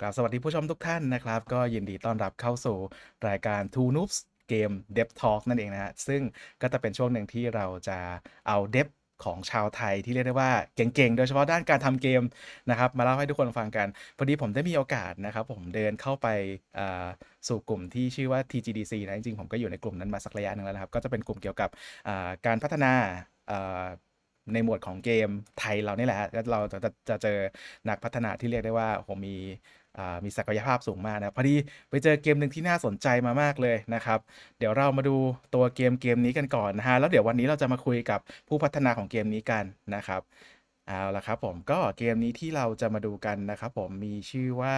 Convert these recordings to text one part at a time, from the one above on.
กราบสวัสดีผู้ชมทุกท่านนะครับ ก็ยินดีต้อนรับเข้าสู่รายการ Two Noobs Game Dev Talk นั่นเองนะฮะซึ่งก็จะเป็นช่วงหนึ่งที่เราจะเอาเดฟของชาวไทยที่เรียกได้ว่าเก่งๆ โดยเฉพาะด้านการทำเกมนะครับ มาเล่าให้ทุกคนฟังกัน พอดีผมได้มีโอกาสนะครับ ผมเดินเข้าไปสู่กลุ่มที่ชื่อว่า TGDC นะจริงๆ ผมก็อยู่ในกลุ่มนั้นมาสักระยะหนึ่งแล้วนะครับ ก็จะเป็นกลุ่มเกี่ยวกับการพัฒนาในหมวดของเกมไทยเรานี่แหละเราจะจะจะเจอนักพัฒนาที่เรียกได้ว่าผมมี มีศักยภาพสูงมากนะพอดีไปเจอเกมหนึ่งที่น่าสนใจมามากเลยนะครับ เดี๋ยวเรามาดูตัวเกมเกมนี้กันก่อนนะฮะแล้วเดี๋ยววันนี้เราจะมาคุยกับผู้พัฒนาของเกมนี้กันนะครับเอาละครับผมก็เกมนี้ที่เราจะมาดูกันนะครับผมมีชื่อว่า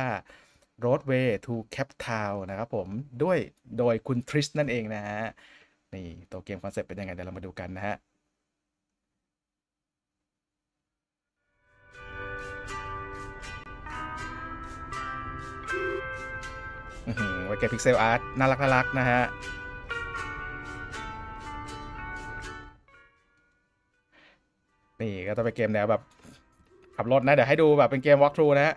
Roadway to Cap Town นะครับผมด้วยโดยคุณทริสนั่นเองนะฮะนี่ตัวเกมคอนเซ็ปต์เป็นยังไงเดี๋ยวเรามาดูกันนะฮะ ไว้เกพิกเซลอาร์ตน่ารักน่ารักนะฮะ นี่ก็จะเป็นเกมแนวแบบ ขับรถนะ เดี๋ยวให้ดูแบบเป็นเกม walk through นะฮะ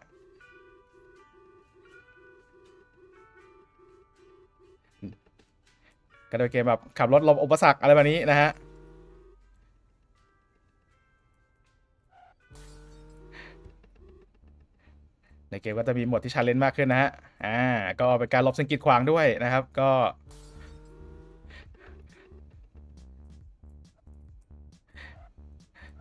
ก็จะเป็นเกมแบบขับรถลบอุปสรรคอะไรแบบนี้นะฮะ ในเกมก็จะมีหมดที่ชาเลนจ์มากขึ้นนะฮะ อ่า ก็เป็นการลบสิ่งกีดขวางด้วยนะครับ ก็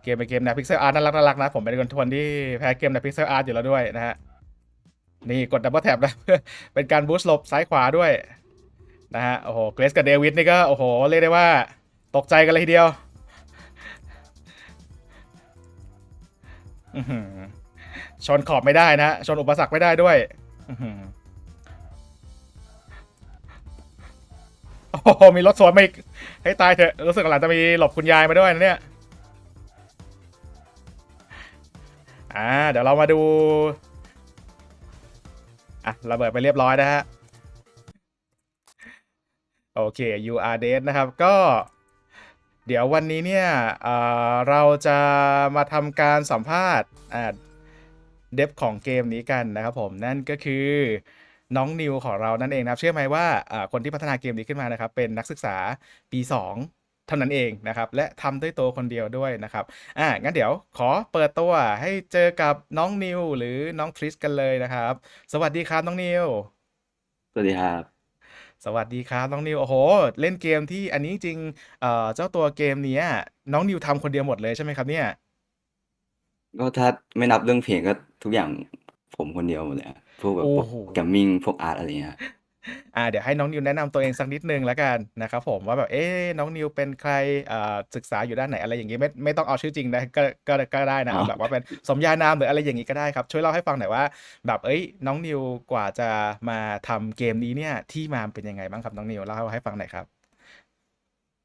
เกมเป็นเกมแนวพิกเซลอาร์ตน่ารักน่ารักนะ ผมเป็นคนทวนที่แพ้เกมแนวพิกเซลอาร์ตอยู่แล้วด้วยนะฮะ นี่กดดับเบิลแท็บนะ เป็นการบูสต์ลบซ้ายขวาด้วย นะฮะ โอ้โห เกรซกับเดวิดนี่ก็ โอ้โห เรียกได้ว่า ตกใจกันเลยทีเดียว อื้อหือ ชนขอบไม่ได้นะชนอุปสรรคไม่ได้ด้วยอ๋อหือโอ้โหมีรถสวนมาอีกให้ตายเถอะ รู้สึกหลังจะมีหลบคุณยายมาด้วยนะเนี่ย อ่า เดี๋ยวเรามาดู อะระเบิดไปเรียบร้อยนะฮะ โอเค you are dead นะครับ ก็ เดี๋ยววันนี้เนี่ยเอ่อเราจะมาทำการสัมภาษณ์อ่า เดฟของเกมนี้กันนะครับผมนั่นก็คือน้องนิวของเรานั่นเองนะครับ เชื่อไหมว่าอ่าคนที่พัฒนาเกมนี้ขึ้นมานะครับ เป็นนักศึกษาปี 2 เท่านั้นเองนะครับ และทำด้วยตัวคนเดียวด้วยนะครับอ่างั้นเดี๋ยวขอเปิดตัวให้เจอกับน้องนิวหรือน้องทริสกันเลยนะครับ สวัสดีครับน้องนิว สวัสดีครับสวัสดีครับน้องนิวโอ้โห เล่นเกมที่อันนี้จริงๆเอ่อเจ้าตัวเกมเนี้ยน้องนิวทำคนเดียวหมดเลยใช่ไหมครับเนี่ย ก็ถ้าไม่นับเรื่องเพลงก็ทุกอย่างผมคนเดียวหมดเลยอะพวกแบบโอ้พวกโห แกมมิ่งพวกอาร์ตอะไรเงี้ย อ่าเดี๋ยวให้น้องนิวแนะนำตัวเองสักนิดนึงแล้วกันนะครับผมว่าแบบเอ๊ะน้องนิวเป็นใครอ่าศึกษาอยู่ด้านไหนอะไรอย่างงี้ไม่ไม่ต้องเอาชื่อจริงนะก็ก็ก็ได้นะอ๋เอาอแบบว่าเป็นสมญานามหรืออะไรอย่างงี้ก็ได้ครับช่วยเล่าให้ฟังหน่อยว่า แบบเอ้ยน้องนิวกว่าจะมาทำเกมนี้เนี่ยที่มาเป็นยังไงบ้างครับน้องนิวเล่าให้ฟังหน่อยครับ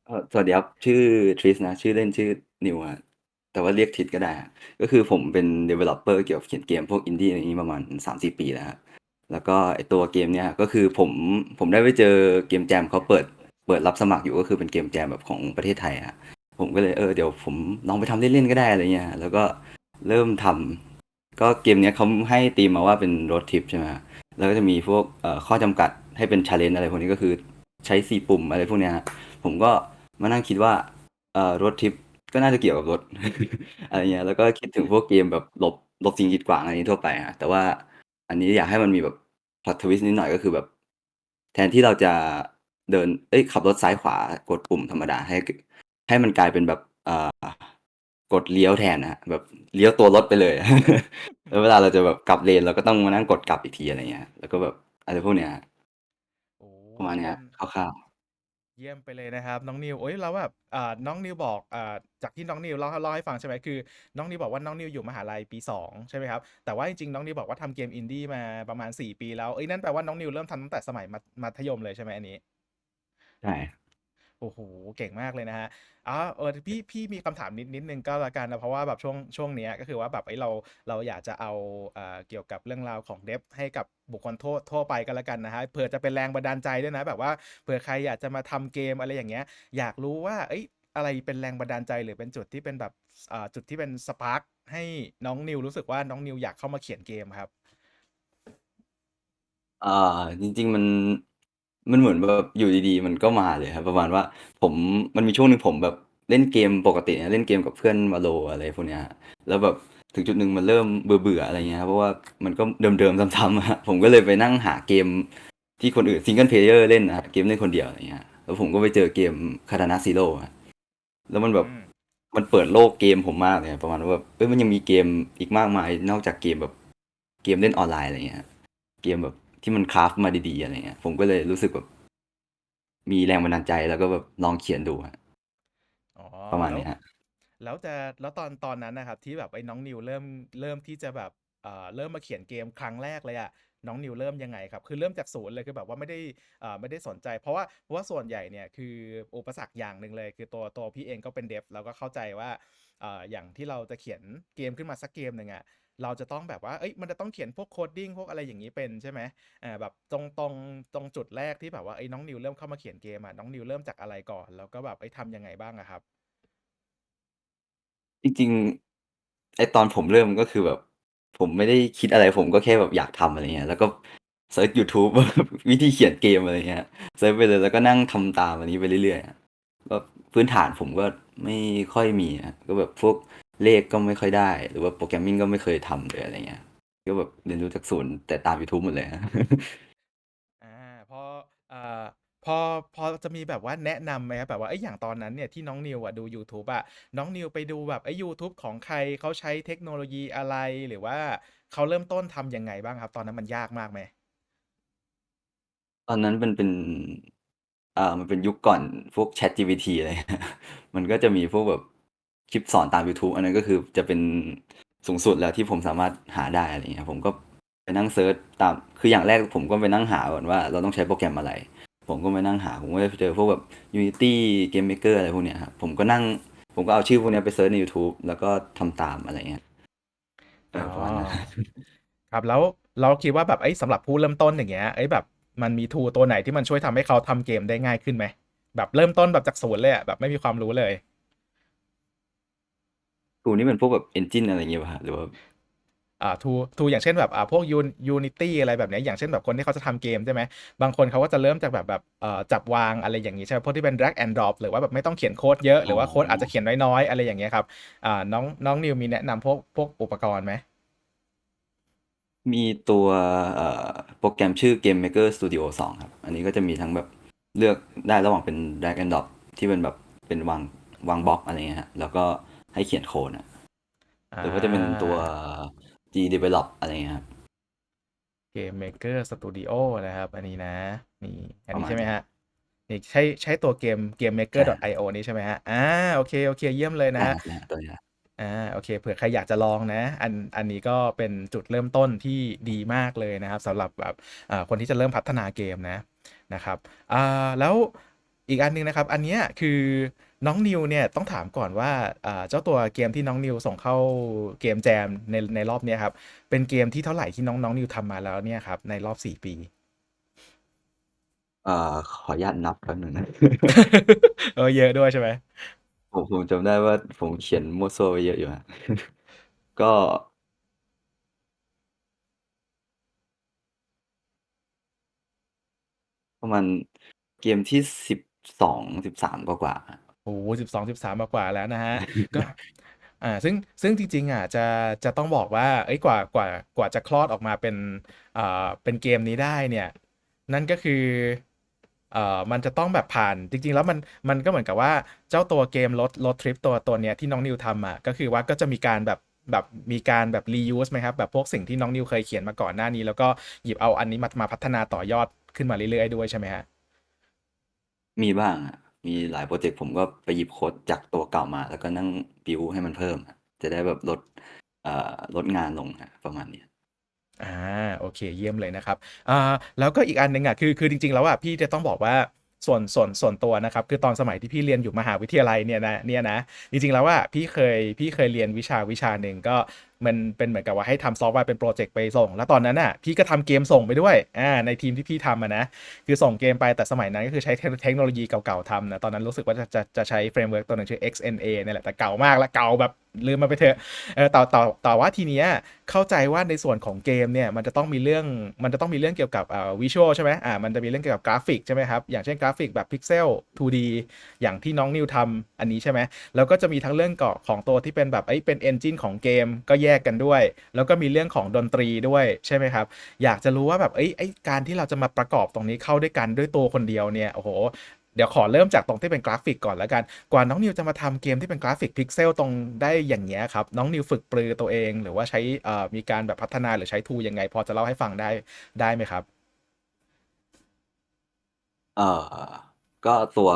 เอ่อสวัสดีครับ ชื่อทริสนะ ชื่อเล่นชื่อนิวอะ แต่ว่าเรียกทิดก็ได้ก็คือผมเป็น developer เกี่ยวกับเขียนเกมพวกอินดี้อะไรนี้ประมาณสามสี่ปีแล้วฮะแล้วก็ไอตัวเกมเนี้ยก็คือผมผมได้ไปเจอเกมแจมเขาเปิดเปิดรับสมัครอยู่ก็คือเป็นเกมแจมแบบของประเทศไทยอะผมก็เลยเออเดี๋ยวผมลองไปทำเล่นๆก็ได้อะไรเงี้ยแล้วก็เริ่มทำก็เกมเนี้ยเขาให้ตีมมาว่าเป็นรถทิปใช่ไหมแล้วก็จะมีพวกข้อจำกัดให้เป็นชาเลนจ์อะไรพวกนี้ก็คือใช้สี่ปุ่มอะไรพวกเนี้ยผมก็มานั่งคิดว่าเออรถทิป ก็น่าจะเกี่ยวกับรถ อะไรเงี้ย แล้วก็คิดถึงพวกเกมแบบหลบ หลบสิ่งกีดขวาง อะไรนี้ทั่วไปอะแต่ว่าอันนี้อยากให้มันมีแบบพล็อตทวิสต์นิดหน่อย ก็คือแบบ แทนที่เราจะเดิน เอ้ยขับรถซ้ายขวากดปุ่มธรรมดา ให้ ให้มันกลายเป็นแบบ เอ่อ กดเลี้ยวแทนนะฮะแบบเลี้ยวตัวรถไปเลย แล้วเวลาเราจะแบบกลับเลน เราก็ต้องมานั่งกดกลับอีกที อะไรเงี้ย แล้วก็แบบอะไรพวกเนี้ยโอ้ประมาณเนี้เยี่ยยมคร่าว เยี่ยมไปเลยนะครับ น้องนิวโอ้ยเราแบบอ่าน้องนิวบอกอ่าจากที่น้องนิวเล่าเล่าให้ฟังใช่ไหมคือ น้องนิวบอกว่าน้องนิวอยู่มหาลัยปีสองใช่ไหมครับ แต่ว่าจริงๆน้องนิวบอกว่าทำเกมอินดี้มาประมาณสี่ปีแล้วเอ้ยนั่นแปลว่าน้องนิวเริ่มทำตั้งแต่สมัยมัธยมเลยใช่ไหมอันนี้ใช่ โอ้โหเก่งมากเลยนะฮะอ๋อเออพี่พี่มีคำถามนิดนิดนึงก็แล้วกันนะเพราะว่าแบบช่วงช่วงเนี้ยก็คือว่าแบบไอ้ยเราเราอยากจะเอาเอ่อเกี่ยวกับเรื่องราวของเดฟให้กับบุคคลทั่วทั่วไปก็แล้วกันนะฮะเผื่อจะเป็นแรงบันดาลใจด้วยนะ แบบว่าเผื่อใครอยากจะมาทำเกมอะไรอย่างเงี้ย อยากรู้ว่าเอ้ยอะไรเป็นแรงบันดาลใจหรือเป็นจุดที่เป็นแบบอ่าจุดที่เป็นสปาร์คให้น้องนิวรู้สึกว่าน้องนิวอยากเข้ามาเขียนเกมครับอ่าจริง ๆ มัน มันเหมือนแบบอยู่ดี ๆ มันก็มาเลยครับ ประมาณว่าผมมันมีช่วงหนึ่งผมแบบเล่นเกมปกตินะเล่นเกมกับเพื่อน Valo อะไรพวกเนี้ยครับแล้วแบบถึงจุดหนึ่งมันเริ่มเบื่อๆอะไรเงี้ยครับเพราะว่ามันก็เดิมๆซ้ำๆอะครับผมก็เลยไปนั่งหาเกมที่คนอื่น Single Player เล่นนะครับเกมเล่นคนเดียวอะไรเงี้ยแล้วผมก็ไปเจอเกม Katana Zero ครับแล้วมันแบอืบมมันเปิดโลกเกมผมมากเลยครับประมาณว่าแบบเฮ้ยมันยังมีเกมอีกมากมายนอกจากเกมแบบเกมเล่นออนไลน์อะไรเงี้ยครับเกมแบบ ที่มันคราฟต์มาดีๆอะไรเงี้ยผมก็เลยรู้สึกแบบมีแรงบันดาลใจแล้วก็แบบลองเขียนดูครับอ๋อประมาณแล้นีว้ครับแล้วจะแล้วตอนตอนนั้นน่ะครับ ที่แบบไอ้น้องนิวเริ่มเริ่มที่จะแบบเอ่อเริ่มมาเขียนเกมครั้งแรกเลยอะน้องนิวเริ่มยังไงครับ?คือเริ่มจากศูนย์เลยคือแบบว่าไม่ได้อ่าไม่ได้สนใจ เพราะว่าเพราะว่าส่วนใหญ่เนี่ยคืออุปสรรคอย่างหนึ่งเลย คือตัวตัวพี่เองก็เป็น Dev เราก็เข้าใจว่าอ่าอย่างที่เราจะเขียนเกมขึ้นมาสักเกมหนึ่งอะ เราจะต้องแบบว่าเฮ้ยมันจะต้องเขียนพวก coding พวกอะไรอย่างงี้เป็นใช่ไหม?อ่าแบบตรงตรงตรงจุดแรกที่แบบว่าเฮ้น้องนิวเริ่มเข้ามาเขียนเกมอะน้องนิวเริ่มจากอะไรก่อน?แล้วก็แบบเฮ้ทำยังไงบ้างอะครับ?จริงๆไอ้ตอนผมเริ่มก็คือแบบ ผมไม่ได้คิดอะไรผมก็แค่แบบอยากทำอะไรเงี้ยแล้วก็เซิร์ชยูทูบว่าวิธีเขียนเกมอะไรเงี้ยเซิร์ชไปเลยแล้วก็นั่งทำตามอันนี้ไปเรื่อยๆอะก็พื้นฐานผมก็ไม่ค่อยมีอะก็แบบพวก เลขก็ไม่ค่อยได้ หรือว่า Programming ก็ไม่เคยทำเลยอะไรเงี้ย ก็แบบเรียนรู้จากศูนย์แต่ตามยูทูบหมดเลยครับอาพออ่าพอพอจะมีแบบว่าแนะนำไหมครับ?แบบว่าเฮ้ยอย่างตอนนั้นเนี่ยที่น้องนิวอะดูยูทูบอะน้องนิวไปดูแบบเฮ้ยยูทูบของใครเขาใช้เทคโนโลยีอะไร หรือว่าเขาเริ่มต้นทำยังไงบ้างครับ?ตอนนั้นมันยากมากไหม?ตอนนั้นมันเป็นอ่ามันเป็นยุคก่อนพวก ChatGPT อะไรเงี้ย มันก็จะมีพวกแบบ คลิปสอนตามยูทูบอันนั้นก็คือจะเป็นสูงสุดแล้วที่ผมสามารถหาได้อะไรเงี้ยผมก็ไปนั่งเซิร์ชตามคืออย่างแรกผมก็ไปนั่งหาก่อนว่าเราต้องใช้โปรแกรมอะไร ผมก็ไปนั่งหา ผมก็ไปเจอพวกแบบ Unity, Game Maker อะไรพวกเนี้ยครับผมก็นั่งผมก็เอาชื่อพวกเนี้ยไปเซิร์ชในยูทูบแล้วก็ทำตามอะไรเงี้ยเออ๋ออประมาณนั้นครับแล้วแล้วคิดว่าแบบเฮ้ยสำหรับผู้เริ่มต้นอย่างเงี้ยเฮ้ยแบบมันมี tool ตัวไหนที่มันช่วยทำให้เขาทำเกมได้ง่ายขึ้นไหม?แบบเริ่มต้นแบบจากศูนย์เลยอะแบบไม่มีความรู้เลย tool นี่เป็นพวกแบบ engine อะไรงี้เปล่าครับ?หรือว่า อ่า tool tool อย่างเช่นแบบอ่าพวกยูน Unity อะไรแบบเนี้ยอย่างเช่นแบบคนที่เขาจะทำเกมใช่ไหม?บางคนเขาก็จะเริ่มจากแบบแบบเอ่อจับวางอะไรอย่างงี้ใช่ไหม?พวกที่เป็น drag and drop หรือว่าแบบไม่ต้องเขียนโคดเยอะหรือว่าโคดอาจจะเขียนน้อยๆอะไรอย่างเงี้ยครับอ่าน้องน้องนิวมีแนะนำพวกพวกอุปกรณ์ไหม?มีตัวเอ่อโปรแกรมชื่อ Game Maker Studio 2 ครับ อันนี้ก็จะมีทั้งแบบเลือกได้ระหว่างเป็น drag and drop ที่เป็นแบบเป็นวางวางบล็อกอะไรเงี้ยครับแล้วก็ ให้เขียนโคดอะอาหรือว่าจะเป็นตัว gdevelop อะไรเงี้ยครับ Game Maker Studio นะครับ อันนี้นะ นี่ อันนี้ประมาใชณ่ไหมนี้ครับ?นี่ใช่ใช่ตัวเกมใช่ GameMaker.io นี้ใช่ไหมครับ?อาโอเคๆเยี่ยมเลยใชน่ะครับใช่ครับตัวนี้แหละอาโอเคเผื่อใครอยากจะลองนะ อันอันนี้ก็เป็นจุดเริ่มต้นที่ดีมากเลยนะครับสำหรับแบบอ่าคนที่จะเริ่มพัฒนาเกมนะนะครับอ่าแล้วอีกอันหนึ่งนะครับ อันเนี้ยคือ น้องนิวเนี่ยต้องถามก่อนว่าอ่าเจ้าตัวเกมที่น้องนิวส่งเข้าเกมแจมในในรอบเนี้ยครับ เป็นเกมที่เท่าไรที่น้องน้องนิวทำมาแล้วเนี่ยครับ ในรอบ4ปี?เอ่อขออนุญาตนับแป๊บหนึ่งนะเออเยอะด้วยใช่ไหม?ผมผมจำได้ว่าผมเขียนมั่วซั่วไว้เยอะอยู่ครับก็ประมาณเกมที่12-13กว่า ๆครับโอ้โฮ12-13กว่าๆแล้วนะครับก็ อ่า ซึ่ง ซึ่งจริง ๆอะจะ จะต้องบอกว่าเฮ้ย กว่า กว่า กว่าจะคลอดออกมาเป็น อ่า เป็นเกมนี้ได้เนี่ย นั่นก็คือ เอ่อ มันจะต้องแบบผ่าน จริง ๆ แล้วมัน มันก็เหมือนกับว่า เจ้าตัวเกม Road Road Trip ตัว ตัวเนี้ยที่น้องนิวทำอะก็คือว่าก็จะมีการแบบ แบบ มีการแบบ reuse ไหมครับ?แบบพวกสิ่งที่น้องนิวเคยเขียนมาก่อนหน้านี้ แล้วก็หยิบเอาอันนี้มา มาพัฒนาต่อยอดขึ้นมาเรื่อยๆ ด้วยใช่ไหมครับ?มีบ้างครับ มีหลายพรเจกต์ผมก็ไปหยิบโค้ดจากตัวเก่ามา แล้วก็นั่งบิลด์ให้มันเพิ่ม จะได้แบบลดอ่าลดงานลงประมาณนี้อ่าโอเคเยี่ยมเลยนะครับอ่าแล้วก็อีกอันหนึ่งอะคือคือจริง ๆ แล้วอะพี่จะต้องบอกว่าส่วนส่วนส่วนตัวนะครับ คือตอนสมัยที่พี่เรียนอยู่มหาวิทยาลัยเนี่ยนะเนี่ยนะจริงๆแล้วอะพี่เคยพี่เคยเรียนวิชาวิชาหนึ่งก็มันเป็นเหมือนกับว่าให้ทำซอฟต์แวร์เป็นโปรเจกต์ไปส่ง แล้วตอนนั้นน่ะพี่ก็ทำเกมส่งไปด้วยอ่าในทีมที่พี่ทำอะนะ คือส่งเกมไปแต่สมัยนั้นก็คือใช้เทคโนโลยีเก่าๆทำนะ ตอนนั้นรู้สึกว่าจะจะจะใช้เฟรมเวิร์กตัวหนึ่งชื่อ XNA เนี่ยแหละแต่เก่ามากแล้วเก่าแบบลืมมาไปเถอะเออต่อต่อต่อว่าทีเนี้ยเข้าใจว่าในส่วนของเกมเนี่ยมันจะต้องมีเรื่องมันจะต้องมีเรื่องเกี่ยวกับอ่าวิชวลใช่ไหมอ่ามันจะมีเรื่องเกี่ยวกับกราฟิกใช่ไหมครับอย่างเช่นกราฟิกแบบพิกเซล 2D อย่างที่น้องนิวทำอันนี้ใช่ไหมแล้วก็จะมีทั้งเรื่องเกาะของตัวที่เป็นแบบเอ้เป็นเอนจินของเกมก็แยกกันด้วย แล้วก็มีเรื่องของดนตรีด้วยใช่ไหมครับ อยากจะรู้ว่าแบบเอ้ยไอ้การที่เราจะมาประกอบตรงนี้เข้าด้วยกันด้วยตัวคนเดียวเนี่ยโอ้โหเดี๋ยวขอเริ่มจากตรงที่เป็นกราฟิกก่อนแล้วกัน กว่าน้องนิวจะมาทำเกมที่เป็นกราฟิกพิกเซลตรงได้อย่างเงี้ยครับ น้องนิวฝึกปรือตัวเอง หรือว่าใช้มีการแบบพัฒนาหรือใช้ทูยังไง พอจะเล่าให้ฟังได้ได้ไหมครับเอ่อก็ตัว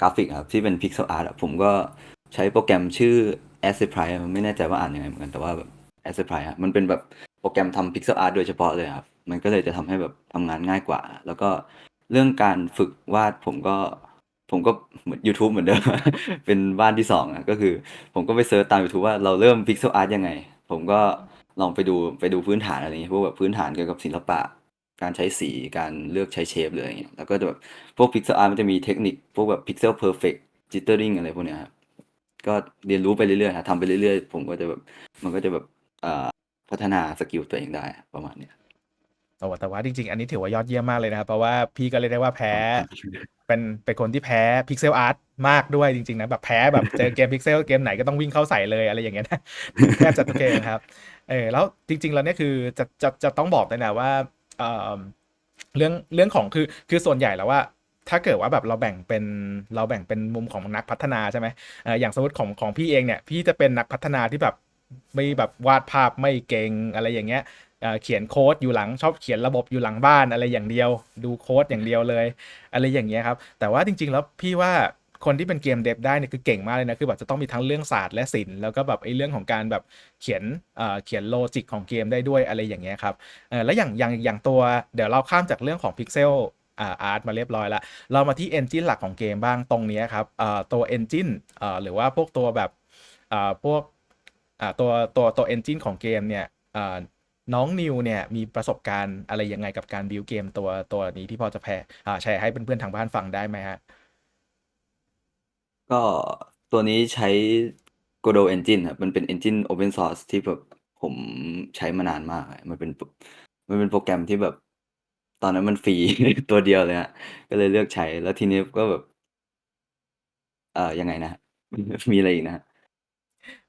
กราฟิกครับที่เป็น Pixel Art อะผมก็ใช้โปรแกรมชื่อ a s p r i ไม่แน่ใจว่าอ่านยังไงเหมือนกันแต่ว่า แบบ a s p r i อะมันเป็นแบบโปรแกรมทำ Pixel Art โดยเฉพาะเลยครับ มันก็เลยจะทำให้แบบทำงานง่ายกว่า แล้วก็เรื่องการฝึกวาดผมก็ผมก็เหมือน YouTube เหมือนเดิม เป็นบ้านที่สองอะก็คือ ผมก็ไปเซิร์ชตาม YouTube ว่าเราเริ่ม Pixel Art ยังไง ผมก็ลองไปดูไปดูพื้นฐานอะไรอย่างงี้พวกแบบพื้นฐานเกี่ยวกับศิลปะ การใช้สีการเลือกใช้เชฟหรือย่างเงี้ยแล้วก็จะแบบพวก Pixel Art มันจะมีเทคนิค พวกแบบ Pixel Perfect Jittering อะไรพวกเนี้ยครับก็เรียนรู้ไปเรื่อยๆครับทำไปเรื่อยๆ ผมก็จะแบบมันก็จะแบบ พัฒนาสกิลตัวเองได้ประมาณเนี้ยโอ้แต่ว่าจริง ๆ อันนี้ถือว่ายอดเยี่ยมมากเลยนะครับ เพราะว่าพี่ก็เลยกได้ว่าแพ้ เป็นเป็นคนที่แพ้พิกเซลอาร์ตมากด้วยจริง ๆ นะ แบบแพ้แบบเจอเกมพิกเซลเกมไหนก็ต้องวิ่งเข้าใส่เลยอะไรอย่างเงี้ยนะแทบจะทุกเกมครับเออแล้วจริง ๆ แล้วเนี่ยคือจะจะจะต้องบอกเลยนะว่าเอ่อเรื่องเรื่องของคือคือส่วนใหญ่แล้วว่าถ้าเกิดว่าแบบเราแบ่งเป็นเราแบ่งเป็นมุมของนักพัฒนาใช่ไหมเอ่ออย่างสมมติของของพี่เองเนี่ย พี่จะเป็นนักพัฒนาที่แบบ ไม่แบบวาดภาพไม่เก่งอะไรอย่างเงี้ยเเขียนโค้ดอยู่หลังชอบเขียนระบบอยู่หลังบ้านอะไรอย่างเดียว ดูโค้ดอย่างเดียวเลย อะไรอย่างเงี้ยครับ แต่ว่าจริง ๆ แล้วพี่ว่าคนที่เป็นเกมเดฟได้เนี่ยคือเก่งมากเลยนะคือแบบจะต้องมีทั้งเรื่องศาสตร์และศิลป์แล้วก็แบบไอ้เรื่องของการแบบเขียนเอ่อเขียนโลจิกของเกมได้ด้วยอะไรอย่างเงี้ยครับเออแล้วอย่างอย่างอย่างตัวเดี๋ยวเราข้ามจากเรื่องของพิกเซลอาร์ตมาเรียบร้อยแล้ว เรามาที่เอนจินหลักของเกมบ้างตรงนี้ครับตัวเอนจินหรือว่าพวกตัวแบบพวก อ่าตัวตัวตัวเอนจินของเกมเนี่ยอ่อน้องนิวเนี่ยมีประสบการณ์อะไรยังไงกับการบิวเกมตัวตัวนี้ที่พอจะแพร่อ่าแชร์ให้เพื่อนๆทางบ้านฟังได้ไหมฮะ ก็ตัวนี้ใช้ Godot Engine ครับ มันเป็น Engine Open Source ที่แบบผมใช้มานานมาก มันเป็น มันเป็นโปรแกรมที่แบบ ตอนนั้นมันฟรี ตัวเดียวเลยครับก็เลยเลือกใช้ แล้วทีนี้ก็แบบ เอ่อยังไงนะ มีอะไรอีกนะ?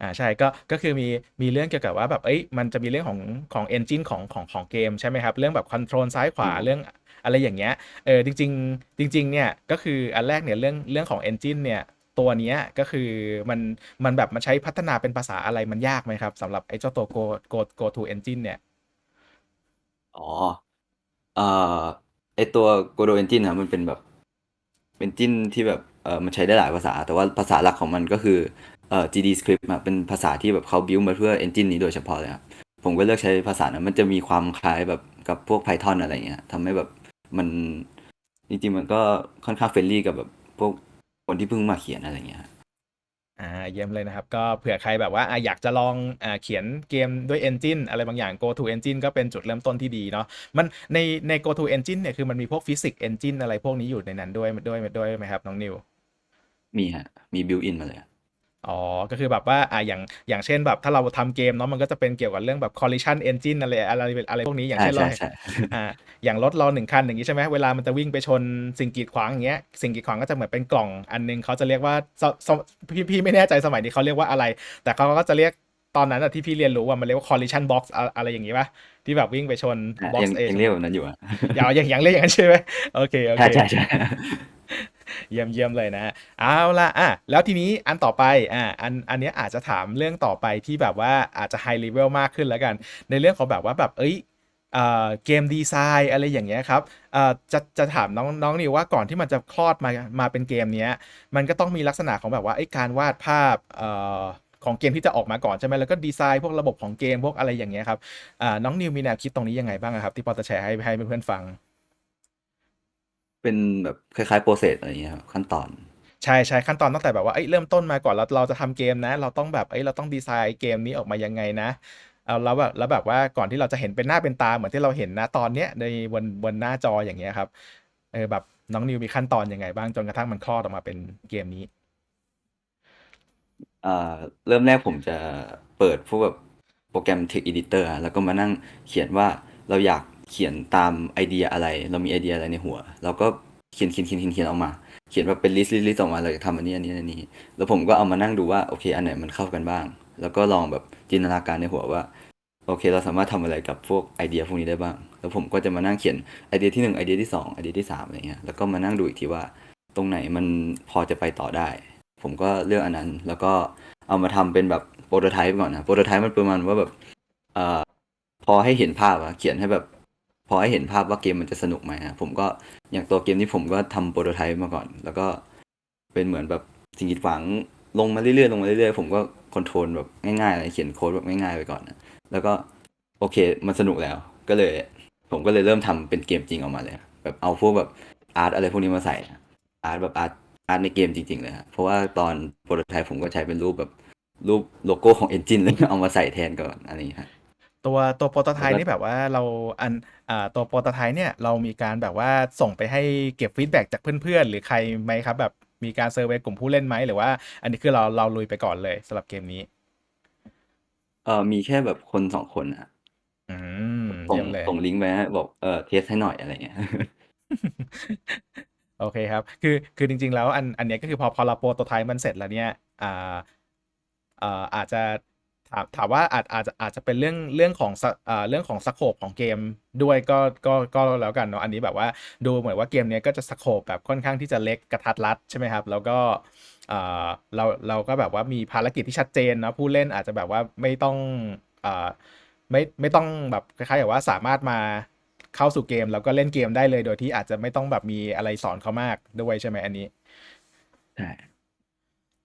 อ่าใช่ก็ก็คือมีมีเรื่องเกี่ยวกับว่าแบบเอ้ยมันจะมีเรื่องของของ Engine ของของของเกมใช่ไหมครับ เรื่องแบบคอนโทรลซ้ายขวาอืมเรื่องอะไรอย่างเงี้ยเออจริง ๆ จริง ๆ เนี่ยก็คืออันแรกเนี่ยเรื่องเรื่องของ Engine เนี่ยตัวเนี้ยก็คือมันมันแบบมันใช้พัฒนาเป็นภาษาอะไรมันยากไหมครับสำหรับไอ้เจ้าตัว Go Go Go To Engine เนี่ย อ๋อเอ่อไอ้ตัว Godot Engine อะมันเป็นแบบ Engine ที่แบบเอ่อมันใช้ได้หลายภาษา แต่ว่าภาษาหลักของมันก็คือ เอ่อ GDScript อะเป็นภาษาที่แบบเขา build มาเพื่อ Engine นี้โดยเฉพาะเลยครับผมก็เลือกใช้ภาษานั้นมันจะมีความคล้ายแบบกับพวก Python อะไรอย่างเงี้ยทำให้แบบมันจริงๆมันก็ค่อนข้าง friendly กับแบบพวกคนที่เพิ่งมาเขียนอะไรอย่างเงี้ยครับอาเยี่ยมเลยนะครับ ก็เผื่อใครแบบว่าอ่าอยากจะลองอ่าเขียนเกมด้วย Engine อะไรบางอย่าง Go To Engine ก็เป็นจุดเริ่มต้นที่ดีเนาะมันในใน Go To Engine เนี่ยคือมันมีพวก Physics Engine อะไรพวกนี้อยู่ในนั้นด้วยด้วยด้วยไหมครับ น้องนิว มีครับมี built in มาเลยครับ อ๋อ ก็คือแบบว่าอ่าอย่างอย่างเช่นแบบถ้าเราทำเกมเนาะมันก็จะเป็นเกี่ยวกับเรื่องแบบ Collision Engine อะไรอะไรอะไรพวกนี้อย่างใช่เช่นเราใช่อ่าอย่างรถเราหนึ่งคันอย่างนี้ใช่ไหมเวลามันจะวิ่งไปชนสิ่งกีดขวางอย่างเงี้ยสิ่งกีดขวางก็จะเหมือนเป็นกล่องอันนึงเขาจะเรียกว่าสสพี่พี่ไม่แน่ใจสมัยนี้เขาเรียกว่าอะไร แต่เขาก็จะเรียกตอนนั้นอะที่พี่เรียนรู้ว่ามันเรียกว่า collision box อะอะไรอย่างงี้ป่ะที่แบบวิ่งไปชนอา box ยังเอยังเรียกแบบนั้นอยู่อะอย่ายังยังเรียกอย่างนั้นใช่ไหมโอเคโอใช่เคใช่ๆ เยี่ยมเยี่ยมเลยนะเอาละอะแล้วทีนี้อันต่อไปอะอันอันนี้อาจจะถามเรื่องต่อไปที่แบบว่าอาจจะ high level มากขึ้นแล้วกัน ในเรื่องของแบบว่าแบบเอ้ยเอ่อเกมดีไซน์อะไรอย่างเงี้ยครับเอ่อจะจะถามน้องน้องนิวว่าก่อนที่มันจะคลอดมามาเป็นเกมเนี้ยมันก็ต้องมีลักษณะของแบบว่าไอ้การวาดภาพเอ่อของเกมที่จะออกมาก่อนใช่ไหมแล้วก็ดีไซน์พวกระบบของเกมพวกอะไรอย่างเงี้ยครับน้องนิวมีแนวคิดตรงนี้ยังไงบ้างครับที่พอจะแชร์ให้ให้เพื่อนๆฟัง เป็นแบบคล้ายๆ process อะไรอย่างเงี้ยครับขั้นตอนใช่ๆขั้นตอนตั้งแต่แบบว่าเอ้ยเริ่มต้นมาก่อนเราเราจะทำเกมนะ เราต้องแบบเอ้ยเราต้องดีไซน์เกมนี้ออกมายังไงนะเอาแล้วแบบแล้วแบบว่าก่อนที่เราจะเห็นเป็นหน้าเป็นตาเหมือนที่เราเห็นณตอนเนี้ยในบนบนหน้าจออย่างเงี้ยครับเออแบบน้องนิวมีขั้นตอนยังไงบ้างจนกระทั่งมันคลอดออกมาเป็นเกมนี้อ่าเริ่มแรกผมจะเปิดพวกแบบโปรแกรม Text Editor อะแล้วก็มานั่งเขียนว่าเราอยาก เขียนตามไอเดียอะไร เรามีไอเดียอะไรในหัว เราก็เขียนเขียนเขียนเขียนเขียนออกมา เขียนแบบเป็นลิสต์ลิสต์ออกมาเราจะทำอันนี้อันนี้อันนี้ แล้วผมก็เอามานั่งดูว่าโอเค อันไหนมันเข้ากันบ้าง แล้วก็ลองแบบจินตนาการในหัวว่าโอเค เราสามารถทำอะไรกับพวกไอเดียพวกนี้ได้บ้าง แล้วผมก็จะมานั่งเขียนไอเดียที่หนึ่งไอเดียที่สองไอเดียที่สามอะไรเงี้ย แล้วก็มานั่งดูอีกทีว่าตรงไหนมันพอจะไปต่อได้ ผมก็เลือกอันนั้น แล้วก็เอามาทำเป็นแบบโปรโตไทป์ก่อนนะ โปรโตไทป์มันประมาณว่าแบบเอ่อพอให้เห็นภาพอะเขียนให้แบบ พอให้เห็นภาพว่าเกมมันจะสนุกไหมอะผมก็อย่างตัวเกมนี้ผมก็ทำโปรโตไทป์มาก่อน แล้วก็เป็นเหมือนแบบสิ่งกีดขวางลงมาเรื่อยๆลงมาเรื่อยๆผมก็คอนโทรลแบบง่ายๆอะไรเขียนโค้ดแบบง่ายๆไปก่อนนะแล้วก็โอเคมันสนุกแล้ว ก็เลย ผมก็เลยเริ่มทำเป็นเกมจริงออกมาเลย แบบเอาพวกแบบอาร์ตอะไรพวกนี้มาใส่อาร์ตแบบอาร์ตอาร์ตในเกมจริงๆเลยครับเพราะว่าตอนโปรโตไทป์ผมก็ใช้เป็นรูปแบบรูปโลโก้ของเอนจินเลยเอามาใส่แทนก่อนอะไรอย่างเงี้ครับ ตัวตัวโปรโตไทป์แล้วก็นี่แบบว่าเราอันอ่าตัวโปรโตไทป์เนี่ยเรามีการแบบว่าส่งไปให้เก็บฟีดแบ็กจากเพื่อนๆ หรือใครไหมครับ แบบมีการเซอร์เวยกลุ่มผู้เล่นไหมหรือว่า อันนี้คือเราเราลุยไปก่อนเลยสำหรับเกมนี้ เออมีแค่แบบคนสองคนนะอืมส่งเยี่ยมเลย ส่งลิงก์ไปให้บอกเออเทสให้หน่อยอะไรเงี้ย โอเคครับ คือ คือจริง ๆ แล้วอัน อันเนี้ยก็คือพอพอเราโปรโตไทป์มันเสร็จแล้วเนี่ย อ่าอ่าอาจจะ ถามถามว่าอาจอาจจะอาจจะเป็นเรื่องเรื่องของสอ่าเรื่องของสโคปของเกมด้วยก็ก็ก็แล้วกันเนาะอันนี้แบบว่าดูเหมือนว่าเกมเนี้ยก็จะสโคปแบบค่อนข้างที่จะเล็กกระทัดรัดใช่ไหมครับ แล้วก็อ่าเราเราก็แบบว่ามีภารกิจที่ชัดเจนเนะผู้เล่นอาจจะแบบว่าไม่ต้องอ่าไม่ไม่ต้องแบบคล้ายๆกับว่าสามารถมาเข้าสู่เกม แล้วก็เล่นเกมได้เลยโดยที่อาจจะไม่ต้องแบบมีอะไรสอนเขามากด้วยใช่ไหมอันนี้ใช่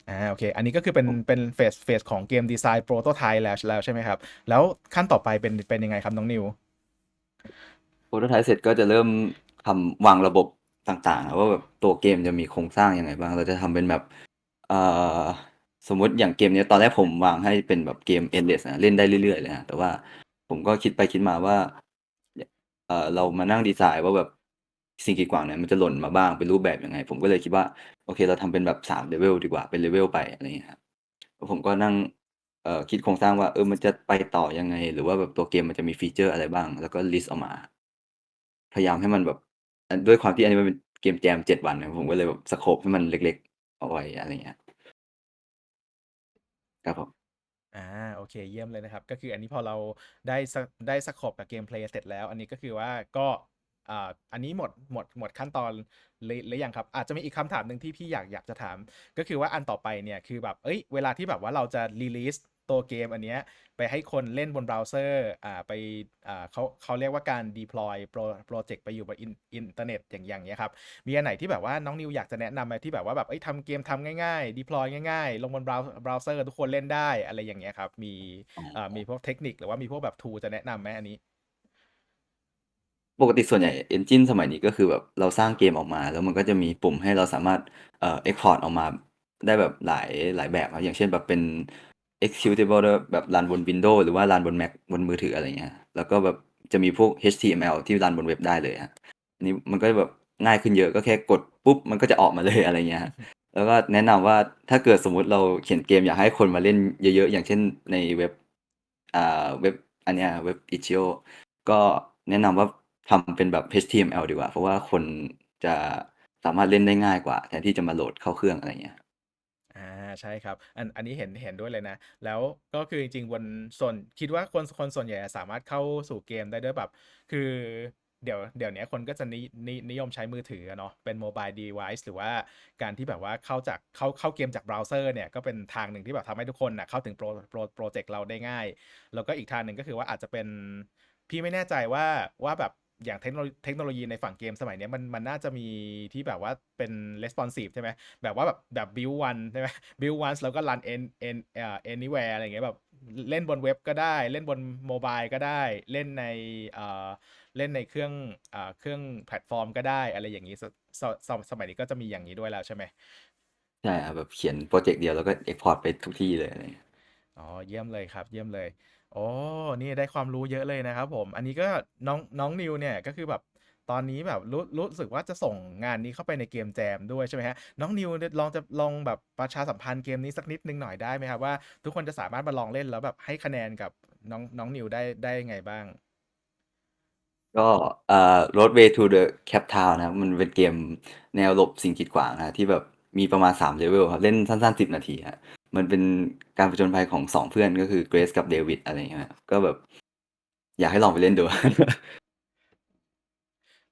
อ่าโอเค อันนี้ก็คือเป็นเป็นเฟสเฟสของเกมดีไซน์โปรโตไทป์แล้วแล้วใช่ไหมครับ แล้วขั้นต่อไปเป็นเป็นยังไงครับน้องนิวโปรโตไทป์เสร็จก็จะเริ่มทำวางระบบต่างๆอะว่าแบบตัวเกมจะมีโครงสร้างยังไงบ้าง เราจะทำเป็นแบบเอ่อสมมุติอย่างเกมเนี้ยตอนแรกผมวางให้เป็นแบบเกม endless นะเล่นได้เรื่อยๆเลยนะแต่ว่าผมก็คิดไปคิดมาว่าเอ่อเรามานั่งดีไซน์ว่าแบบ สิ่งกีดขวางเนี่ยมันจะหล่นมาบ้างเป็นรูปแบบยังไง ผมก็เลยคิดว่า โอเค เราทำเป็นแบบสามเลเวลดีกว่าเป็นเลเวลไปอะไรอย่างเงี้ยครับผมก็นั่งเอ่อคิดโครงสร้างว่าเออมันจะไปต่อยังไง หรือว่าแบบตัวเกมมันจะมีฟีเจอร์อะไรบ้าง แล้วก็ลิสต์ออกมา พยายามให้มันแบบอันด้วยความที่อันนี้มันเป็นเกมแจมเจ็ดวันนะผมก็เลยแบบสโคปให้มันเล็กๆเอาไว้อะไรอย่างเงี้ยครับผมอ่าโอเคเยี่ยมเลยนะครับ ก็คืออันนี้พอเราได้สได้สโคปกับเกมเพลย์เสร็จแล้ว อันนี้ก็คือว่าก็ อ่าอันนี้หมดหมดหมดขั้นตอนเลยหรือยังครับ อาจจะมีอีกคำถามหนึ่งที่พี่อยากอยากจะถาม ก็คือว่าอันต่อไปเนี่ยคือแบบเอ้ยเวลาที่แบบว่าเราจะรีลีสตัวเกมอันเนี้ยไปให้คนเล่นบนเบราว์เซอร์อ่าไปอ่าเขาเขาเรียกว่าการ deploy โปรโปรเจกต์ไปอยู่บนอินเทอร์เน็ตอย่างอย่างเงี้ยครับมีอันไหนที่แบบว่าน้องนิวอยากจะแนะนำไหมที่แบบว่าแบบเอ้ยทำเกมทำง่ายๆ deploy ง่ายๆ ลงบนเบราว์เบราว์เซอร์ทุกคนเล่นได้อะไรอย่างเงี้ยครับมีอ๋อเอ่อมีพวกเทคนิคหรือว่ามีพวกแบบ tool จะแนะนำไหมอันนี้ ปกติส่วนใหญ่ Engine สมัยนี้ก็คือแบบเราสร้างเกมออกมา แล้วมันก็จะมีปุ่มให้เราสามารถเอ่อ export ออกมาได้แบบหลายหลายแบบครับอย่างเช่นแบบเป็น executable ด้วยแบบรันบน Windows หรือว่ารันบน Mac บนมือถืออะไรเงี้ยแล้วก็แบบจะมีพวก HTML ที่รันบนเว็บได้เลยฮะอันนี้มันก็แบบง่ายขึ้นเยอะก็แค่กดปุ๊บมันก็จะออกมาเลยอะไรเงี้ยฮะแล้วก็แนะนำว่าถ้าเกิดสมมุติเราเขียนเกมอยากให้คนมาเล่นเยอะๆ อย่างเช่นในเว็บอ่าเว็บอันเนี้ยเว็บ itch.io ก็แนะนำว่า ทำเป็นแบบ HTML ดีกว่า เพราะว่าคนจะสามารถเล่นได้ง่ายกว่า แทนที่จะมาโหลดเข้าเครื่องอะไรเงี้ยอ่าใช่ครับ อันอันนี้เห็นเห็นด้วยเลยนะ แล้วก็คือจริงๆบนส่วนคิดว่าคนคนส่วนใหญ่สามารถเข้าสู่เกมได้ด้วยแบบ คือเดี๋ยวเดี๋ยวนี้คนก็จะนินินิยมใช้มือถือเนาะเป็นโมบายเดีไวซ์หรือว่าการที่แบบว่าเข้าจากเข้าเข้าเกมจากเบราว์เซอร์เนี่ยก็เป็นทางหนึ่งที่แบบทำให้ทุกคนนะเข้าถึงโปรโปรโปรเจกต์เราได้ง่าย แล้วก็อีกทางหนึ่งก็คือว่าอาจจะเป็นพี่ไม่แน่ใจว่าว่าแบบ อย่างเทคโนโลยีเทคโนโลยีในฝั่งเกมสมัยเนี้ยมันมันน่าจะมีที่แบบว่าเป็น responsive ใช่ไหมแบบว่าแบบแบบ build one ใช่ไหม build once แล้วก็ run n n เอ่อ anywhere อะไรอย่างเงี้ยแบบเล่นบนเว็บก็ได้ เล่นบนโมบายก็ได้ เล่นในเอ่อเล่นในเครื่องเอ่อเครื่องแพลตฟอร์มก็ได้อะไรอย่างงี้สสสสมัยนี้ก็จะมีอย่างนี้ด้วยแล้วใช่ไหมใช่ครับแบบเขียนโปรเจกต์เดียวแล้วก็ export ไปทุกที่เลยอะไรเงี้ยอ๋อเยี่ยมเลยครับ เยี่ยมเลย โอ้ นี่ได้ความรู้เยอะเลยนะครับผม อันนี้ก็น้องน้องนิวเนี่ยก็คือแบบตอนนี้แบบรู้รู้สึกว่าจะส่งงานนี้เข้าไปในเกมแจมด้วยใช่ไหมฮะ น้องนิวลองจะลองแบบประชาสัมพันธ์เกมนี้สักนิดนึงหน่อยได้ไหมครับว่าทุกคนจะสามารถมาลองเล่นแล้วแบบให้คะแนนกับน้องน้องนิวได้ได้ไงบ้าง ก็เอ่อ Roadway to the Cap Town นะครับ มันเป็นเกมแนวหลบสิ่งกีดขวางนะที่แบบมีประมาณ3เลเวลครับ เล่นสั้นๆ10นาทีครับ มันเป็นการผจญภัยของ2เพื่อนก็คือ Grace กับ David อะไรอย่างเงี้ยครับก็แบบ อยากให้ลองไปเล่นดู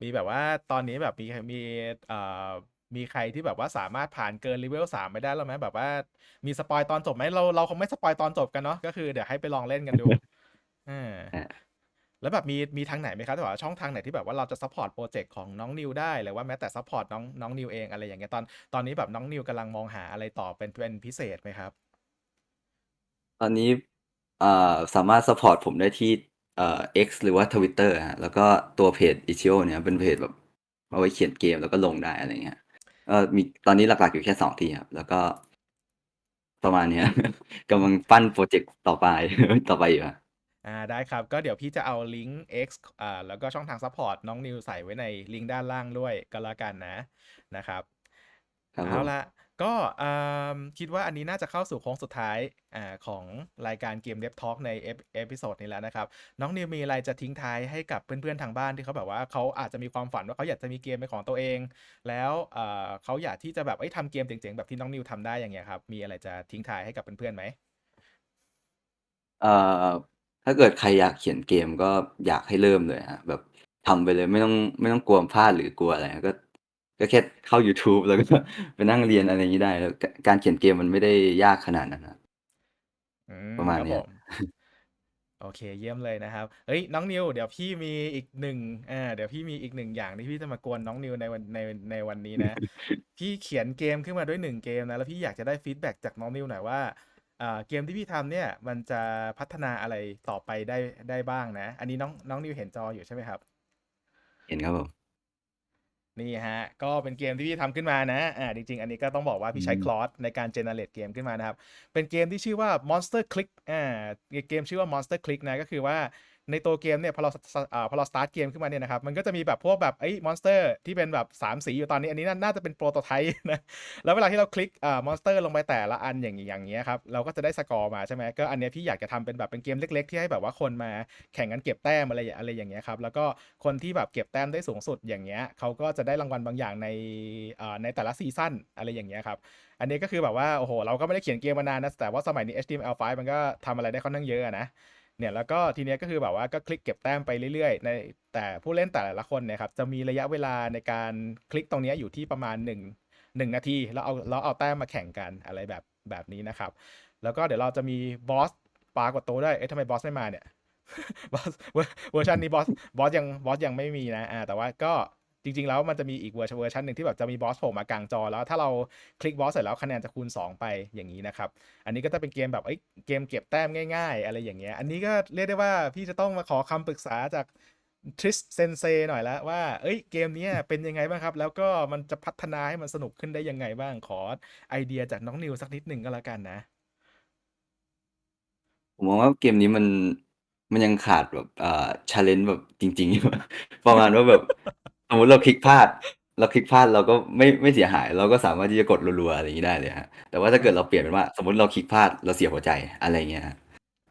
มีแบบว่าตอนนี้แบบมีมีเอ่อมีใครที่แบบว่าสามารถผ่านเกินเลเวลสามไปได้แล้วไหมแบบว่ามีสปอยตอนจบไหมเราเราคงไม่สปอยตอนจบกันเนาะก็คือเดี๋ยวให้ไปลองเล่นกันดูอ่าอา แล้วแบบมีมีทางไหนไหมครับที่แบบว่าช่องทางไหนที่แบบว่าเราจะซัพพอร์ตโปรเจกต์ของน้องนิวได้หรือว่าแม้แต่ซัพพอร์ตน้องน้องนิวเองอะไรอย่างเงี้ยตอนตอนนี้แบบน้องนิวกำลังมองหาอะไรต่อเป็นเป็นพิเศษไหมครับ ตอนนี้อ่าสามารถซัปพอร์ตผมได้ที่เอ่อ X หรือว่า Twitter ครับแล้วก็ตัวเพจ Itch.io เนี่ยเป็นเพจแบบเอาไว้เขียนเกมแล้วก็ลงได้อะไรเงี้ยก็มีตอนนี้หลักๆอยู่แค่2ที่ครับ แล้วก็ ประมาณเนี้ย กำลังปั้นพรเจกต์ต่อไป ต่อไปอยู่ครับ อาได้ครับก็เดี๋ยวพี่จะเอาลิงก์ X อ่าแล้วก็ช่องทางซัพพอร์ตน้องนิวใส่ไว้ในลิงก์ด้านล่างด้วยก็แล้วกันนะนะครับครับผเอามละก็อ่าคิดว่าอันนี้น่าจะเข้าสู่โค้งสุดท้ายอ่าของรายการเกม Dev Talk ในเอพเอพิโซดนี้แล้วนะครับ น้องนิวมีอะไรจะทิ้งท้ายให้กับเพื่อนๆทางบ้านที่เขาแบบว่าเขาอาจจะมีความฝันว่าเขาอยากจะมีเกมเป็นของตัวเอง แล้วเอ่อเขาอยากที่จะแบบเอ้ยทำเกมเจ๋งๆแบบที่น้องนิวทำได้อย่างเงี้ยครับมีอะไรจะทิ้งท้ายให้กับเพื่อนๆไหม เอ่อ ถ้าเกิดใครอยากเขียนเกม ก็อยากให้เริ่มเลยครับ แบบทำไปเลย ไม่ต้อง ไม่ต้องกลัวพลาด หรือกลัวอะไร ก็ ก็แค่เข้ายูทูบ แล้วก็ ไปนั่งเรียน อะไรงี้ได้ แล้ว ก การเขียนเกมมันไม่ได้ยากขนาดนั้นครับ อืม ประมาณครับเนี้ผย ม โอเค เยี่ยมเลยนะครับ เฮ้ย น้องนิว เดี๋ยวพี่มีอีกหนึ่งอ่า เดี๋ยวพี่มีอีกหนึ่งอย่างที่พี่จะมากวนน้องนิวในวันในในวันนี้นะ พี่เขียนเกมขึ้นมาด้วยหนึ่งเกมนะ แล้วพี่อยากจะได้ฟีดแบ็กจากน้องนิวหน่อยว่าอ่า เกมที่พี่ทำเนี่ย มันจะพัฒนาอะไรต่อไปได้ได้บ้างนะ อันนี้น้องน้องนิวเห็นจออยู่ใช่ไหมครับ เห็นครับผม นี่ฮะ ก็เป็นเกมที่พี่ทำขึ้นมานะ อ่า จริง ๆ อันนี้ก็ต้องบอกว่าพี่ใช้อืม Claude ในการ generate เกมขึ้นมานะครับ เป็นเกมที่ชื่อว่า Monster Click อ่า เกมชื่อว่า Monster Click นะ ก็คือว่า ในตัวเกมเนี่ยพอเราอ่าพอเรา start เกมขึ้นมาเนี่ยนะครับมันก็จะมีแบบพวกแบบไอ้มอนสเตอร์ที่เป็นแบบ 3 สีอยู่ตอนนี้ อันนี้น่าจะเป็นโปรโตไทป์นะแล้วเวลาที่เราคลิกอ่ามอนสเตอร์ลงไปแต่ละอันอย่างอย่างเงี้ยครับเราก็จะได้สกอร์มาใช่ไหมก็อันเนี้ยพี่อยากจะทำเป็นแบบเป็นเกมเล็ก ๆ ที่ให้แบบว่าคนมาแข่งกันเก็บแต้มอะไรอย่างอะไรอย่างเงี้ยครับแล้วก็คนที่แบบเก็บแต้มได้สูงสุดอย่างเงี้ยเขาก็จะได้รางวัลบางอย่างในอ่าในแต่ละซีซั่นอะไรอย่างเงี้ยครับอันนี้ก็คือแบบว่าโอ้โหเราก็ไม่ได้เขียนเกมมานานนะแต่ว่าสมัยนี้ HTML5 มันก็ทำอะไรได้ค่อนข้างเยอะนะ เนี่ยแล้วก็ทีเนี้ยก็คือแบบว่าก็คลิกเก็บแต้มไปเรื่อยๆในแต่ผู้เล่นแต่ละคนเนี่ยครับจะมีระยะเวลาในการคลิกตรงเนี้ยอยู่ที่ประมาณ 1 1 นาที แล้วเอาแล้วเอาแต้มมาแข่งกันอะไรแบบแบบนี้นะครับ แล้วก็เดี๋ยวเราจะมีบอสปากฏตัวด้เอ๊ะทำไมบอสไม่มาเนี่ยบอสเวอร์เวอร์ชันนี้บอสบอสยังบอสยังไม่มีนะอ่าแต่ว่าก็ จริง ๆ แล้วมันจะมีอีกเวอร์ชันเวอร์ชันหนึ่งที่แบบจะมีบอสโผล่มากลางจอแล้วถ้าเราคลิกบอสเสร็จแล้วคะแนนจะคูณ 2 ไปอย่างนี้นะครับ อันนี้ก็จะเป็นเกมแบบเอ้ยเกมเก็บแต้มง่าย ๆ อะไรอย่างเงี้ย อันนี้ก็เรียกได้ว่าพี่จะต้องมาขอคำปรึกษาจากทริสเซนเซหน่อยแล้วว่า เอ้ย เกมนี้เป็นยังไงบ้างครับ แล้วก็มันจะพัฒนาให้มันสนุกขึ้นได้ยังไงบ้าง ขอไอเดียจากน้องนิวสักนิดหนึ่งก็แล้วกันนะ ผมมองว่าเกมนี้มันมันยังขาดแบบอ่า challenge แบบจริง ๆ ประมาณว่าแบบ สมมุติเราคลิกพลาด เราคลิกพลาดเราก็ไม่ไม่เสียหาย เราก็สามารถที่จะกดรัวๆอะไรอย่างงี้ได้เลยครับแต่ว่าถ้าเกิดเราเปลี่ยนเป็นว่า สมมุติเราคลิกพลาดเราเสียหัวใจอะไรอย่างเงี้ยครับ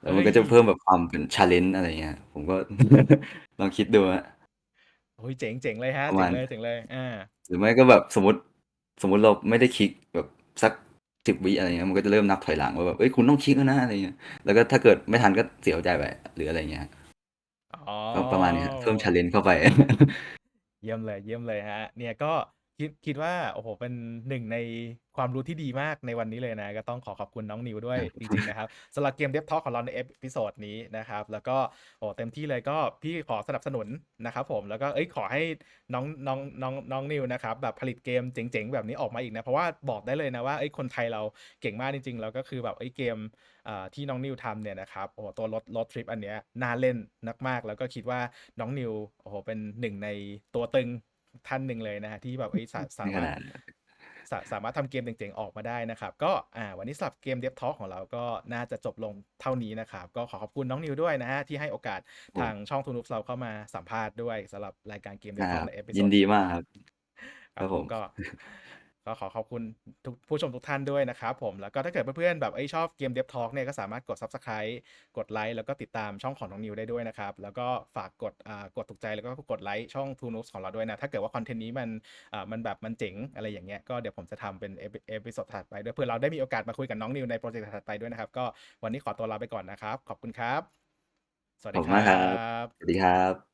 แล้วมันก็จะเฮ้ยเพิ่มแบบความเป็น challenge อะไรอย่างเงี้ยผมก็ ลองคิดดูครับโอ้ยเจ๋งเจ๋งเลยฮะประเจ๋มางณ เลยเจ๋งเลยอาหรือไม่ก็แบบสมมุติสมมุติเราไม่ได้คลิกแบบสัก10วิอะไรเงี้ยมันก็จะเริ่มนับถอยหลังว่าแบบเฮ้ยคุณต้องคลิกแล้วนะอะไรเงี้ยแล้วก็ถ้าเกิดไม่ทันก็เสียหัวใจไปหรืออะไรเงี้ยครับอ๋อ ก็ประมาณนี้ครับเพิ่ม challenge เข้าไป เยี่ยมเลย เยี่ยมเลยฮะ เนี่ยก็ คิดคิดว่า โอ้โห เป็นหนึ่งในความรู้ที่ดีมากในวันนี้เลยนะ ก็ต้องขอขอบคุณน้องนิวด้วยครับจริง ๆ นะครับสำหรับเกม Dev Talk ของเราในเอพิโซดนี้นะครับ แล้วก็โอ้เต็มที่เลยก็พี่ขอสนับสนุนนะครับผมแล้วก็เอ้ยขอให้น้องน้องน้องน้องนิวนะครับ แบบผลิตเกมเจ๋งๆ แบบนี้ออกมาอีกนะ เพราะว่าบอกได้เลยนะว่าเอ้ยคนไทยเราเก่งมากจริงๆ แล้วก็คือแบบเอ้ยเกมอ่าที่น้องนิวทำเนี่ยนะครับโอ้โหตัวรถรถทริปอันเนี้ยน่าเล่นมากๆแล้วก็คิดว่าน้องนิวโอ้โหเป็นหนึ่งในตัวตึง ท่านหนึ่งเลยนะฮะที่แบบเอ้ยสาสาไม่ขมารถนาดนั้นสาสามารถทำเกมเจ๋งๆ ออกมาได้นะครับ ก็อ่าวันนี้สำหรับเกม Dev Talk ของเราก็น่าจะจบลงเท่านี้นะครับ ก็ขอขอบคุณน้องนิวด้วยนะฮะ ที่ให้โอกาสโอ้ทางช่อง t o n o o b s เราเข้ามาสัมภาษณ์ด้วยสำหรับรายการเกมค Dev รั Talk บในเอพิยิโซนดดีนี้มากครับคครัรับบผผมมก็ ก็ขอขอบคุณทุกผู้ชมทุกท่านด้วยนะครับผมแล้วก็ถ้าเกิดเพื่อนๆแบบอชอบเกม Dev Talk เนี่ยก็สามารถกด Subscribe กดไลค์แล้วก็ติดตามช่องของน้องนิวได้ด้วยนะครับ แล้วก็ฝากกดอ่ากดถูกใจแล้วก็กดไลค์ช่อง t o n o o b s ของเราด้วยนะ ถ้าเกิดว่าคอนเทนต์นี้มันอ่ามันแบบมันเจ๋งอะไรอย่างเงี้ยก็เดี๋ยวผมจะทำเป็นเอพิเอพิโซดถัดไปด้วยเพื่อเราได้มีโอกาสมาคุยกับน้องนิวในโปรเจกต์ถัดไปด้วยนะครับก็วันนี้ขอตัวลาไปก่อนนะครับ ขอบคุณครับ สวัสดีครับสวัสดีครับ